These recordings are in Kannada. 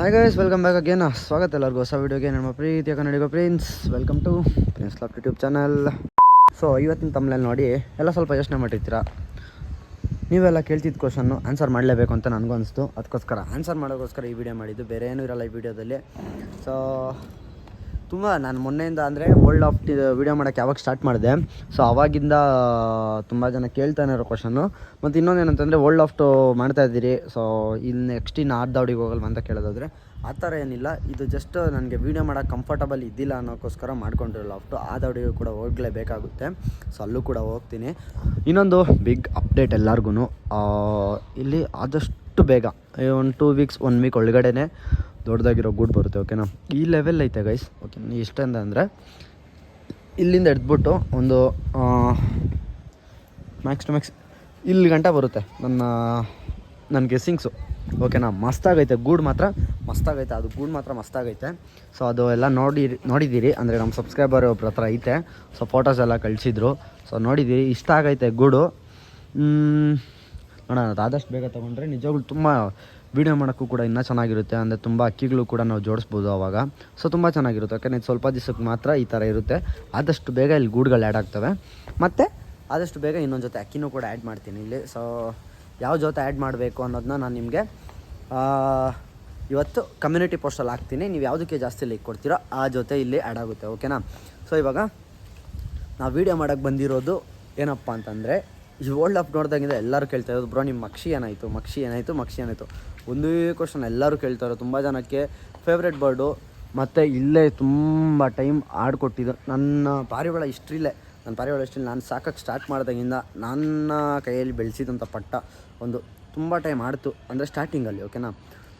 Hi guys welcome back again ಸ್ವಾಗತ ಎಲ್ಲರಿಗೂ. ಹೊಸ ವೀಡಿಯೋಗೆ ನಮ್ಮ ಪ್ರೀತಿಯ ಕನ್ನಡಿಗ prince welcome to prince lap YouTube channel so ಇವತ್ತಿನ ತಮ್ಮಲ್ಲಿ ನೋಡಿ, ಎಲ್ಲ ಸ್ವಲ್ಪ ಯೋಚನೆ ಮಾಡಿರ್ತೀರಾ ನೀವೆಲ್ಲ ಕೇಳ್ತಿದ್ದ ಕ್ವಶನ್ನು ಆನ್ಸರ್ ಮಾಡಲೇಬೇಕು ಅಂತ ನನಗೂ ಅನಿಸ್ತು ಅದಕ್ಕೋಸ್ಕರ ಆನ್ಸರ್ ಮಾಡೋಕ್ಕೋಸ್ಕರ ಈ ವಿಡಿಯೋ ಮಾಡಿದ್ದು. ಬೇರೆ ಏನೂ ಇರಲ್ಲ ಈ ವಿಡಿಯೋದಲ್ಲಿ ಸೊ ತುಂಬ ನಾನು ಮೊನ್ನೆಯಿಂದ ಅಂದರೆ ವರ್ಲ್ಡ್ ಆಫ್ ವೀಡಿಯೋ ಮಾಡೋಕ್ಕೆ ಯಾವಾಗ ಸ್ಟಾರ್ಟ್ ಮಾಡಿದೆ. ಸೊ ಅವಾಗಿಂದ ತುಂಬ ಜನ ಕೇಳ್ತಾನೆ ಇರೋ ಕ್ವಶನ್ನು ಮತ್ತು ಇನ್ನೊಂದು ಏನಂತಂದರೆ ವರ್ಲ್ಡ್ ಆಫ್ ಮಾಡ್ತಾ ಇದ್ದೀರಿ. ಸೊ ಇಲ್ಲಿ ನೆಕ್ಸ್ಟ್ ಇನ್ನು ಆರ್ ದೌಡಿಗೆ ಹೋಗಲ್ವ ಅಂತ ಕೇಳೋದಾದರೆ, ಆ ಥರ ಏನಿಲ್ಲ. ಇದು ಜಸ್ಟ್ ನನಗೆ ವೀಡಿಯೋ ಮಾಡೋಕ್ಕೆ ಕಂಫರ್ಟಬಲ್ ಇದ್ದಿಲ್ಲ ಅನ್ನೋಕ್ಕೋಸ್ಕರ ಮಾಡ್ಕೊಂಡಿರಲ್ಲ ಆಫ್ಟು ಆ ದೌಡಿಗೂ ಕೂಡ ಹೋಗಲೇಬೇಕಾಗುತ್ತೆ. ಸೊ ಅಲ್ಲೂ ಕೂಡ ಹೋಗ್ತೀನಿ. ಇನ್ನೊಂದು ಬಿಗ್ ಅಪ್ಡೇಟ್ ಎಲ್ಲರಿಗೂ ಇಲ್ಲಿ ಆದಷ್ಟು ಬೇಗ ಒಂದು ಟೂ ವೀಕ್ಸ್ ಒನ್ ವೀಕ್ ಒಳಗಡೆನೆ ದೊಡ್ಡದಾಗಿರೋ ಗೂಡ್ ಬರುತ್ತೆ ಓಕೆನಾ ಈ ಲೆವೆಲ್ ಐತೆ ಗೈಸ್ ಓಕೆ ಎಷ್ಟಂದ ಅಂದರೆ, ಇಲ್ಲಿಂದ ಎಡ್ಬಿಟ್ಟು ಒಂದು ಮ್ಯಾಕ್ಸ್ ಟು ಮ್ಯಾಕ್ಸ್ ಇಲ್ಲಿ ಗಂಟ ಬರುತ್ತೆ ನನ್ನ ನನ್ನ ಗೆಸ್ಸಿಂಗ್ಸು ಓಕೆನಾ ಮಸ್ತಾಗೈತೆ ಗೂಡು ಮಾತ್ರ ಮಸ್ತಾಗೈತೆ ಅದು ಗೂಡು ಮಾತ್ರ ಮಸ್ತಾಗೈತೆ ಸೊ ಅದು ಎಲ್ಲ ನೋಡಿ, ನೋಡಿದ್ದೀರಿ, ಅಂದರೆ ನಮ್ಮ ಸಬ್ಸ್ಕ್ರೈಬರ್ ಒಬ್ರ ಹತ್ರ ಐತೆ. ಸೊ ಫೋಟೋಸ್ ಎಲ್ಲ ಕಳಿಸಿದ್ರು. ಸೊ ನೋಡಿದ್ದೀರಿ, ಇಷ್ಟ ಆಗೈತೆ ಗೂಡು. ನೋಡೋಣ ಆದಷ್ಟು ಬೇಗ ತೊಗೊಂಡ್ರೆ ನಿಜವಾಗ್ಲು ತುಂಬ ವೀಡಿಯೋ ಮಾಡೋಕ್ಕೂ ಕೂಡ ಇನ್ನೂ ಚೆನ್ನಾಗಿರುತ್ತೆ. ಅಂದರೆ ತುಂಬ ಅಕ್ಕಿಗಳು ಕೂಡ ನಾವು ಜೋಡಿಸ್ಬೋದು ಆವಾಗ ಸೊ ತುಂಬ ಚೆನ್ನಾಗಿರುತ್ತೆ. ಯಾಕಂದರೆ ಇದು ಸ್ವಲ್ಪ ದಿವಸಕ್ಕೆ ಮಾತ್ರ ಈ ಥರ ಇರುತ್ತೆ. ಆದಷ್ಟು ಬೇಗ ಇಲ್ಲಿ ಗೂಡುಗಳು ಆ್ಯಡ್ ಆಗ್ತವೆ. ಮತ್ತು ಆದಷ್ಟು ಬೇಗ ಇನ್ನೊಂದು ಜೊತೆ ಅಕ್ಕಿನೂ ಕೂಡ ಆ್ಯಡ್ ಮಾಡ್ತೀನಿ ಇಲ್ಲಿ. ಸೊ ಯಾವ ಜೊತೆ ಆ್ಯಡ್ ಮಾಡಬೇಕು ಅನ್ನೋದನ್ನ ನಾನು ನಿಮಗೆ ಇವತ್ತು ಕಮ್ಯುನಿಟಿ ಪೋಸ್ಟಲ್ಲಿ ಹಾಕ್ತೀನಿ. ನೀವು ಯಾವುದಕ್ಕೆ ಜಾಸ್ತಿ ಲೈಕ್ ಕೊಡ್ತೀರೋ ಆ ಜೊತೆ ಇಲ್ಲಿ ಆ್ಯಡ್ ಆಗುತ್ತೆ ಓಕೆನಾ ಸೊ ಇವಾಗ ನಾವು ವೀಡಿಯೋ ಮಾಡೋಕ್ಕೆ ಬಂದಿರೋದು ಏನಪ್ಪ ಅಂತಂದರೆ ಈ ವರ್ಲ್ಡ್ ಅಪ್ ನೋಡ್ದಾಗಿಂದ, ಎಲ್ಲರೂ ಕೇಳ್ತಾ ಇರೋದು, ಬ್ರೋ ನಿಮ್ಮ ಮಕ್ಷಿ ಏನಾಯಿತು? ಮಕ್ಷಿ ಏನಾಯಿತು? ಮಕ್ಷಿ ಏನಾಯಿತು? ಒಂದೇ ಕ್ವಶನ್ ಎಲ್ಲರೂ ಕೇಳ್ತಾರೆ ತುಂಬ ಜನಕ್ಕೆ ಫೇವ್ರೆಟ್ ಬರ್ಡು ಮತ್ತು ಇಲ್ಲೇ ತುಂಬ ಟೈಮ್ ಆಡ್ಕೊಟ್ಟಿದ್ದು ನನ್ನ ಪಾರಿವಾಳ ಹಿಸ್ಟ್ರಿಲೇ ನನ್ನ ಪಾರಿವಾಳ ಹಿಸ್ಟ್ರಿ ನಾನು ಸಾಕಕ್ಕೆ ಸ್ಟಾರ್ಟ್ ಮಾಡಿದಾಗಿಂದ ನನ್ನ ಕೈಯಲ್ಲಿ ಬೆಳೆಸಿದಂಥ ಪಟ್ಟ ಒಂದು ತುಂಬ ಟೈಮ್ ಆಡ್ತು. ಅಂದರೆ ಸ್ಟಾರ್ಟಿಂಗಲ್ಲಿ ಓಕೆನಾ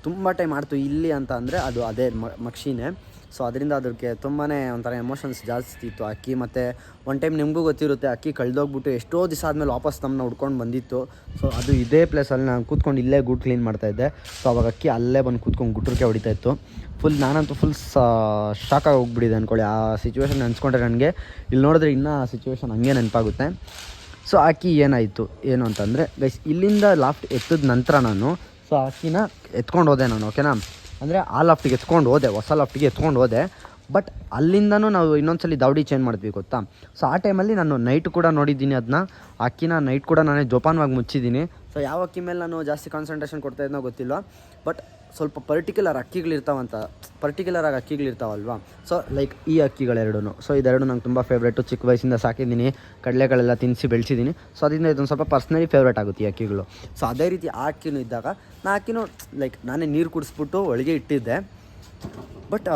ತುಂಬ ಟೈಮ್ ಆಡ್ತು ಇಲ್ಲಿ ಅಂತ ಅಂದರೆ ಅದು ಅದೇ ಮಕ್ಷಿನೇ. ಸೊ ಅದರಿಂದ ಅದಕ್ಕೆ ತುಂಬಾ ಒಂಥರ ಎಮೋಷನ್ಸ್ ಜಾಸ್ತಿ ಇತ್ತು ಅಕ್ಕಿ. ಮತ್ತು ಒನ್ ಟೈಮ್ ನಿಮಗೂ ಗೊತ್ತಿರುತ್ತೆ, ಅಕ್ಕಿ ಕಳೆದೋಗ್ಬಿಟ್ಟು ಎಷ್ಟೋ ದಿವಸ ಆದಮೇಲೆ ವಾಪಸ್ ನಮ್ಮನ್ನ ಹುಡ್ಕೊಂಡು ಬಂದಿತ್ತು. ಸೊ ಅದು ಇದೇ ಪ್ಲೇಸಲ್ಲಿ ನಾನು ಕೂತ್ಕೊಂಡು ಇಲ್ಲೇ ಗುಡ್ ಕ್ಲೀನ್ ಮಾಡ್ತಾಯಿದ್ದೆ ಸೊ ಅವಾಗ ಅಕ್ಕಿ ಅಲ್ಲೇ ಬಂದು ಕೂತ್ಕೊಂಡು ಗುಟ್ರಕ್ಕೆ ಹೊಡಿತಾ ಇತ್ತು. ಫುಲ್ ನಾನಂತೂ ಫುಲ್ ಶಾಕಾಗಿ ಹೋಗ್ಬಿಟ್ಟಿದೆ ಅಂದ್ಕೊಳ್ಳಿ ಆ ಸಿಚುವೇಶನ್ ನೆನೆಸ್ಕೊಂಡ್ರೆ ನನಗೆ ಇಲ್ಲಿ ನೋಡಿದ್ರೆ ಇನ್ನೂ ಆ ಸಿಚುವೇಶನ್ ಹಂಗೆ ನೆನಪಾಗುತ್ತೆ. ಸೊ ಅಕ್ಕಿ ಏನಾಯಿತು? ಏನು ಅಂತಂದರೆ ಗೈಸ್ ಇಲ್ಲಿಂದ ಲಾಫ್ಟ್ ಎತ್ತಿದ ನಂತರ ನಾನು ಸೊ ಅಕ್ಕಿನ ಎತ್ಕೊಂಡು ಹೋದೆ ನಾನು ಓಕೆನಾ ಅಂದರೆ ಆ ಲಾಫ್ಟಿಗೆ ಎತ್ಕೊಂಡು ಹೋದೆ, ಹೊಸ ಲಾಫ್ಟಿಗೆ ಎತ್ಕೊಂಡು ಹೋದೆ. ಬಟ್ ಅಲ್ಲಿಂದನೂ ನಾವು ಇನ್ನೊಂದ್ಸಲಿ ದೌಡಿ ಚೇಂಜ್ ಮಾಡ್ತೀವಿ ಗೊತ್ತಾ? ಸೊ ಆ ಟೈಮಲ್ಲಿ ನಾನು ನೈಟ್ ಕೂಡ ನೋಡಿದ್ದೀನಿ ಅದನ್ನ ಅಕ್ಕಿನ ನೈಟ್ ಕೂಡ ನಾನೇ ಜೋಪಾನವಾಗಿ ಮುಚ್ಚಿದ್ದೀನಿ. ಸೊ ಯಾವ ಅಕ್ಕಿ ಮೇಲೆ ನಾನು ಜಾಸ್ತಿ ಕಾನ್ಸಂಟ್ರೇಷನ್ ಕೊಡ್ತಾ ಗೊತ್ತಿಲ್ಲ ಬಟ್ ಸ್ವಲ್ಪ ಪರ್ಟಿಕ್ಯುಲರ್ ಅಕ್ಕಿಗಳಿರ್ತಾವಂತ ಪರ್ಟಿಕ್ಯುಲರ್ ಆಗಿ ಅಕ್ಕಿಗಳಿರ್ತಾವಲ್ವಾ ಸೊ ಲೈಕ್ ಈ ಅಕ್ಕಿಗಳೆರಡೂ ಸೊ ಇದೆರಡು ನಂಗೆ ತುಂಬ ಫೇವ್ರೇಟು ಚಿಕ್ಕ ವಯಸ್ಸಿಂದ ಸಾಕಿದ್ದೀನಿ. ಕಡಲೆಗಳೆಲ್ಲ ತಿನ್ನಿಸಿ ಬೆಳೆಸಿದ್ದೀನಿ. ಸೊ ಅದರಿಂದ ಇದೊಂದು ಸ್ವಲ್ಪ ಪರ್ಸ್ನಲಿ ಫೇವ್ರೇಟ್ ಆಗುತ್ತೆ ಈ ಅಕ್ಕಿಗಳು. ಸೊ ಅದೇ ರೀತಿ ಆ ಅಕ್ಕಿನೂ ಇದ್ದಾಗ, ನಾ ಅಕ್ಕಿನೂ ಲೈಕ್ ನಾನೇ ನೀರು ಕುಡಿಸ್ಬಿಟ್ಟು ಒಳಗೆ ಇಟ್ಟಿದ್ದೆ. ಬಟ್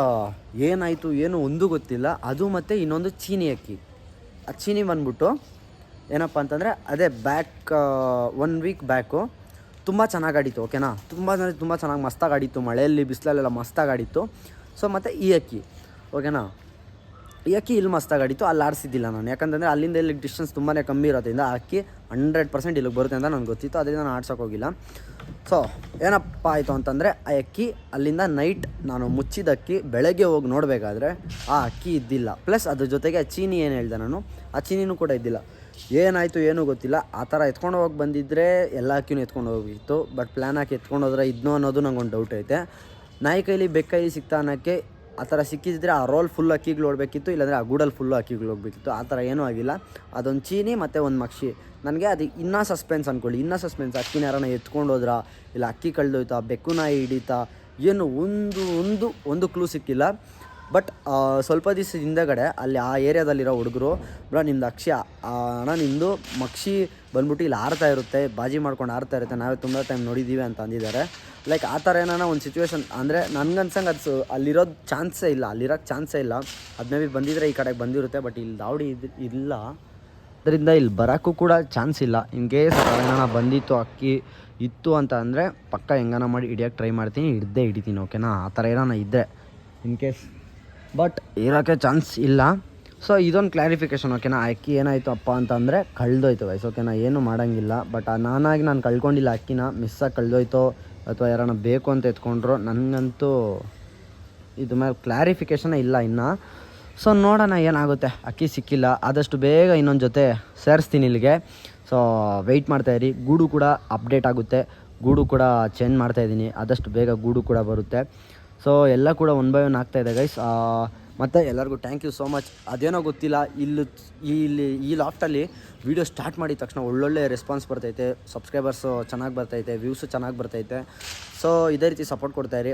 ಏನಾಯಿತು, ಏನು ಒಂದು ಗೊತ್ತಿಲ್ಲ. ಅದು ಮತ್ತು ಇನ್ನೊಂದು ಚೀನಿ ಅಕ್ಕಿ. ಆ ಚೀನಿ ಬಂದ್ಬಿಟ್ಟು ಏನಪ್ಪ ಅಂತಂದರೆ, ಅದೇ ಬ್ಯಾಕ್ ಒನ್ ವೀಕ್ ಬ್ಯಾಕು ತುಂಬ ಚೆನ್ನಾಗಿ ಆಡಿತ್ತು ಓಕೆನಾ? ತುಂಬ ಅಂದರೆ ತುಂಬ ಚೆನ್ನಾಗಿ ಮಸ್ತಾಗಿ ಆಡಿತ್ತು ಮಳೆಯಲ್ಲಿ ಬಿಸಿಲಲ್ಲೆಲ್ಲ ಮಸ್ತಾಗಿ ಆಡಿತ್ತು ಸೊ ಮತ್ತು ಈ ಅಕ್ಕಿ, ಓಕೆನಾ? ಈ ಅಕ್ಕಿ ಇಲ್ಲಿ ಮಸ್ತಾಗಿ ಆಡಿತ್ತು ಅಲ್ಲಿ ಆಡಿಸಿದ್ದಿಲ್ಲ ನಾನು. ಯಾಕಂತಂದರೆ ಅಲ್ಲಿಂದ ಇಲ್ಲಿ ಡಿಸ್ಟೆನ್ಸ್ ತುಂಬಾ ಕಮ್ಮಿ ಇರೋದ್ರಿಂದ ಆ ಅಕ್ಕಿ ಹಂಡ್ರೆಡ್ ಪರ್ಸೆಂಟ್ ಇಲ್ಲಿಗೆ ಬರುತ್ತೆ ಅಂತ ನನಗೆ ಗೊತ್ತಿತ್ತು ಅದರಿಂದ ನಾನು ಆಡ್ಸೋಕ್ಕೋಗಿಲ್ಲ ಸೊ ಏನಪ್ಪ ಆಯಿತು ಅಂತಂದರೆ, ಆ ಅಕ್ಕಿ ಅಲ್ಲಿಂದ ನೈಟ್ ನಾನು ಮುಚ್ಚಿದ ಅಕ್ಕಿ ಬೆಳಗ್ಗೆ ಹೋಗಿ ನೋಡಬೇಕಾದ್ರೆ ಆ ಅಕ್ಕಿ ಇದ್ದಿಲ್ಲ. ಪ್ಲಸ್ ಅದ್ರ ಜೊತೆಗೆ ಚೀನಿ ಏನು ಹೇಳಿದೆ ನಾನು? ಆ ಚೀನಿನೂ ಕೂಡ ಇದ್ದಿಲ್ಲ. ಏನಾಯಿತು, ಏನೂ ಗೊತ್ತಿಲ್ಲ. ಆ ಥರ ಎತ್ಕೊಂಡು ಹೋಗಿ ಬಂದಿದ್ದರೆ ಎಲ್ಲ ಎತ್ಕೊಂಡು ಹೋಗಿತ್ತು ಬಟ್ ಪ್ಲ್ಯಾನ್ ಹಾಕಿ ಎತ್ಕೊಂಡು ಹೋದ್ರೆ ಇದನ್ನೋ ಅನ್ನೋದು ನಂಗೊಂದು ಡೌಟ್ ಐತೆ. ನಾಯಿ ಕೈಲಿ ಬೆಕ್ಕೈಲಿ ಸಿಕ್ತಾ ಅನ್ನೋಕ್ಕೆ ಆ ಥರ ಸಿಕ್ಕಿದ್ರೆ ಆ ರೋಲ್ ಫುಲ್ ಅಕ್ಕಿಗಳು ಓಡಬೇಕಿತ್ತು, ಇಲ್ಲಾಂದರೆ ಆ ಗೂಡಲ್ಲಿ ಫುಲ್ಲು ಅಕ್ಕಿಗಳು ಹೋಗ್ಬೇಕಿತ್ತು ಆ ಥರ ಏನೂ ಆಗಿಲ್ಲ. ಅದೊಂದು ಚೀನಿ ಮತ್ತು ಒಂದು ಮಕ್ಷಿ. ನನಗೆ ಅದು ಇನ್ನೂ ಸಸ್ಪೆನ್ಸ್ ಅಂದ್ಕೊಳ್ಳಿ ಇನ್ನೂ ಸಸ್ಪೆನ್ಸ್ ಅಕ್ಕಿನ ಯಾರನ್ನ ಎತ್ಕೊಂಡು ಹೋದ್ರಾ? ಇಲ್ಲ, ಅಕ್ಕಿ ಕಳೆದೋಯ್ತಾ? ಬೆಕ್ಕು ನಾಯಿ ಹಿಡಿತಾ? ಏನು ಒಂದು ಒಂದು ಒಂದು ಕ್ಲೂ ಸಿಕ್ಕಿಲ್ಲ. ಬಟ್ ಸ್ವಲ್ಪ ದಿವಸ ಹಿಂದೆಗಡೆ ಅಲ್ಲಿ ಆ ಏರಿಯಾದಲ್ಲಿರೋ ಹುಡುಗರು, ಬ್ರೋ, ನಿಮ್ದು ಅಕ್ಷಿ ಅಣ್ಣ ನಿಮ್ಮದು ಮಕ್ಷಿ ಬಂದ್ಬಿಟ್ಟು ಇಲ್ಲಿ ಆರ್ತಾ ಇರುತ್ತೆ, ಬಾಜಿ ಮಾಡ್ಕೊಂಡು ಆರ್ತಾ ಇರುತ್ತೆ, ನಾವೇ ತುಂಬ ಟೈಮ್ ನೋಡಿದ್ದೀವಿ ಅಂತ ಅಂದಿದ್ದಾರೆ. ಲೈಕ್ ಆ ಥರ ಏನಾನ ಒಂದು ಸಿಚುವೇಶನ್ ಅಂದರೆ ನನಗನ್ಸಂಗೆ ಅದು ಅಲ್ಲಿರೋ ಅಲ್ಲಿರೋದು ಚಾನ್ಸೇ ಇಲ್ಲ ಅಲ್ಲಿರೋಕ್ಕೆ ಚಾನ್ಸೇ ಇಲ್ಲ. ಅದು ಮೇ ಬಿ ಬಂದಿದ್ರೆ ಈ ಕಡೆಗೆ ಬಂದಿರುತ್ತೆ, ಬಟ್ ಇಲ್ಲಿ ದಾವಡಿ ಇದು, ಇಲ್ಲ. ಅದರಿಂದ ಇಲ್ಲಿ ಬರೋಕ್ಕೂ ಕೂಡ ಚಾನ್ಸ್ ಇಲ್ಲ. ಇನ್ ಕೇಸ್ ಏನಾನ ಬಂದಿತ್ತು, ಅಕ್ಕಿ ಇತ್ತು ಅಂತ ಅಂದರೆ ಪಕ್ಕ ಹೆಂಗಾನ ಮಾಡಿ ಹಿಡಿಯೋಕ್ಕೆ ಟ್ರೈ ಮಾಡ್ತೀನಿ, ಹಿಡ್ದೇ ಹಿಡಿತೀನಿ ಓಕೆನಾ ಆ ಥರ ಏನಾನ ಇದ್ದರೆ ಇನ್ ಕೇಸ್ ಬಟ್ ಇರೋಕ್ಕೆ ಚಾನ್ಸ್ ಇಲ್ಲ. ಸೊ ಇದೊಂದು ಕ್ಲಾರಿಫಿಕೇಶನ್ ಓಕೆನಾ ಅಕ್ಕಿ ಏನಾಯಿತು ಅಪ್ಪ ಅಂತಂದರೆ ಕಳೆದೋಯ್ತು ವಯಸ್ಸು ಓಕೆನಾ ಏನು ಮಾಡೋಂಗಿಲ್ಲ. ಬಟ್ ನಾನಾಗಿ ನಾನು ಕಳ್ಕೊಂಡಿಲ್ಲ ಅಕ್ಕಿನ ಮಿಸ್ಸಾಗಿ ಕಳೆದೋಯ್ತೋ. ಅಥವಾ ಯಾರನ್ನ ಬೇಕು ಅಂತ ಎತ್ಕೊಂಡ್ರು, ನನಗಂತೂ ಇದು ಮೇಲೆ ಕ್ಲಾರಿಫಿಕೇಷನೇ ಇಲ್ಲ ಇನ್ನು. ಸೊ ನೋಡೋಣ ಏನಾಗುತ್ತೆ. ಅಕ್ಕಿ ಸಿಕ್ಕಿಲ್ಲ. ಆದಷ್ಟು ಬೇಗ ಇನ್ನೊಂದು ಜೊತೆ ಸೇರಿಸ್ತೀನಿ ಇಲ್ಲಿಗೆ. ಸೊ ವೆಯ್ಟ್ ಮಾಡ್ತಾಯಿರಿ ಗೂಡು ಕೂಡ ಅಪ್ಡೇಟ್ ಆಗುತ್ತೆ. ಗೂಡು ಕೂಡ ಚೇಂಜ್ ಮಾಡ್ತಾಯಿದ್ದೀನಿ ಆದಷ್ಟು ಬೇಗ ಗೂಡು ಕೂಡ ಬರುತ್ತೆ. ಸೊ ಎಲ್ಲ ಕೂಡ ಒನ್ ಬೈ ಒನ್ ಆಗ್ತಾಯಿದೆ ಗೈಸ್ ಮತ್ತು ಎಲ್ಲರಿಗೂ ಥ್ಯಾಂಕ್ ಯು ಸೋ ಮಚ್ ಅದೇನೋ ಗೊತ್ತಿಲ್ಲ, ಇಲ್ಲಿ ಇಲ್ಲಿ, ಈ ಲಾಫ್ಟಲ್ಲಿ ವೀಡಿಯೋ ಸ್ಟಾರ್ಟ್ ಮಾಡಿದ ತಕ್ಷಣ ಒಳ್ಳೊಳ್ಳೆ ರೆಸ್ಪಾನ್ಸ್ ಬರ್ತೈತೆ. ಸಬ್ಸ್ಕ್ರೈಬರ್ಸು ಚೆನ್ನಾಗಿ ಬರ್ತೈತೆ ವ್ಯೂಸು ಚೆನ್ನಾಗಿ ಬರ್ತೈತೆ. ಸೊ ಇದೇ ರೀತಿ ಸಪೋರ್ಟ್ ಕೊಡ್ತಾಯಿರಿ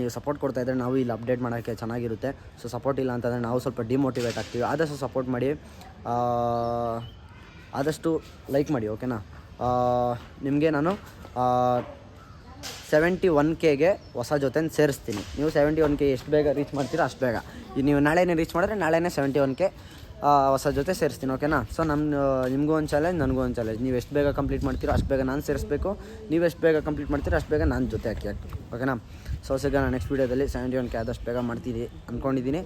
ನೀವು ಸಪೋರ್ಟ್ ಕೊಡ್ತಾಯಿದ್ರೆ ನಾವು ಇಲ್ಲಿ ಅಪ್ಡೇಟ್ ಮಾಡೋಕ್ಕೆ ಚೆನ್ನಾಗಿರುತ್ತೆ. ಸೊ ಸಪೋರ್ಟ್ ಇಲ್ಲ ಅಂತಂದರೆ ನಾವು ಸ್ವಲ್ಪ ಡಿಮೋಟಿವೇಟ್ ಆಗ್ತೀವಿ. ಆದಷ್ಟು ಸಪೋರ್ಟ್ ಮಾಡಿ. ಆದಷ್ಟು ಲೈಕ್ ಮಾಡಿ ಓಕೆನಾ ನಿಮಗೆ ನಾನು ಸೆವೆಂಟಿ ಒನ್ ಕೆಗೆ ಹೊಸ ಜೊತೆ ಸೇರಿಸ್ತೀನಿ. ನೀವು ಸೆವೆಂಟಿ ಒನ್ ಕೆ ಎಷ್ಟು ಬೇಗ ರೀಚ್ ಮಾಡ್ತೀರಾ ಅಷ್ಟು ಬೇಗ. ಈಗ ನೀವು ನಾಳೆನೇ ರೀಚ್ ಮಾಡಿದ್ರೆ ನಾಳೆನೇ ಸೆವೆಂಟಿ ಒನ್ ಕೆ ಹೊಸ ಜೊತೆ ಸೇರಿಸ್ತೀನಿ ಓಕೆನಾ ಸೊ ನಮ್ಮ ನಿಮಗೂ ಒಂದು ಚಾಲೆಂಜ್ ನನಗೂ ಒಂದು ಚಾಲೆಂಜ್ ನೀವು ಎಷ್ಟು ಬೇಗ ಕಂಪ್ಲೀಟ್ ಮಾಡ್ತೀರೋ ಅಷ್ಟು ಬೇಗ ನಾನು ಸೇರಿಸ್ಬೇಕು. ನೀವು ಎಷ್ಟು ಬೇಗ ಕಂಪ್ಲೀಟ್ ಮಾಡ್ತೀರೋ ಅಷ್ಟು ಬೇಗ ನಾನು ಜೊತೆ ಹಾಕಿ ಹಾಕಿ ಓಕೆನಾ ಸೊ ಸಿಗೋಣ ನೆಕ್ಸ್ಟ್ ವೀಡಿಯೋದಲ್ಲಿ ಸೆವೆಂಟಿ ಒನ್ ಕೆ ಆದಷ್ಟು ಬೇಗ ಮಾಡ್ತೀನಿ ಅಂದ್ಕೊಂಡಿದ್ದೀನಿ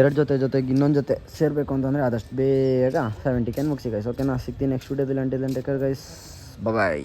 ಎರಡು ಜೊತೆ ಜೊತೆಗೆ ಇನ್ನೊಂದು ಜೊತೆ ಸೇರಬೇಕು ಅಂತಂದರೆ ಆದಷ್ಟು ಬೇಗ ಸೆವೆಂಟಿ ಕೆನ್ ಮುಗಿಸಿ ಗೈಸ್ ಓಕೆನಾ ಸಿಗ್ತೀನಿ ನೆಕ್ಸ್ಟ್ ವೀಡಿಯೋದಲ್ಲಿ ಅಂಟಿಲ್ ಗೈಸ್ ಬಾಯ್